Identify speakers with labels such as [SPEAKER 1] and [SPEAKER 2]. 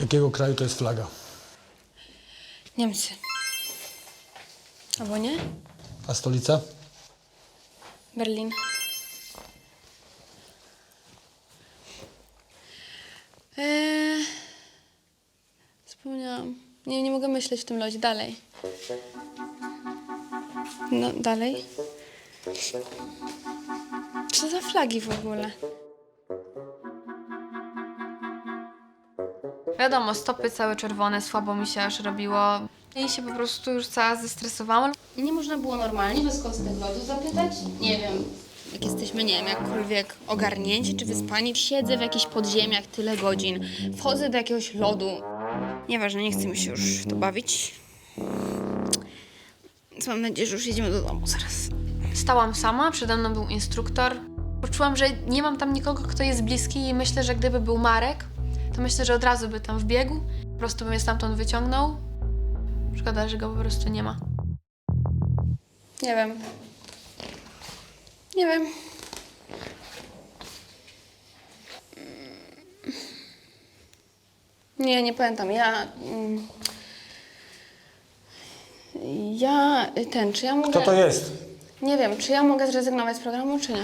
[SPEAKER 1] Jakiego kraju to jest flaga?
[SPEAKER 2] Niemcy. Albo nie?
[SPEAKER 1] A stolica?
[SPEAKER 2] Berlin. Eee, zapomniałam. Nie, nie mogę myśleć w tym lodzie. Dalej. No, dalej. Co za flagi w ogóle?
[SPEAKER 3] Wiadomo, stopy całe czerwone, słabo mi się aż robiło. I się po prostu już cała zestresowałam.
[SPEAKER 2] Nie można było normalnie bez kostek lodu zapytać? Nie wiem. Jak jesteśmy, nie wiem, jakkolwiek ogarnięci czy wyspani, siedzę w jakichś podziemiach tyle godzin, wchodzę do jakiegoś lodu. Nieważne, nie chcę mi się już w to bawić. Więc mam nadzieję, że już jedziemy do domu zaraz.
[SPEAKER 3] Stałam sama, przede mną był instruktor. Poczułam, że nie mam tam nikogo, kto jest bliski i myślę, że gdyby był Marek, to myślę, że od razu by tam wbiegł. Po prostu by mnie stamtąd wyciągnął. Szkoda, że go po prostu nie ma.
[SPEAKER 2] Nie wiem. Nie wiem. Nie, nie pamiętam. Ja. mm, Ja. Ten, czy ja mogę.
[SPEAKER 1] Kto to jest?
[SPEAKER 2] Nie wiem, czy ja mogę zrezygnować z programu, czy nie?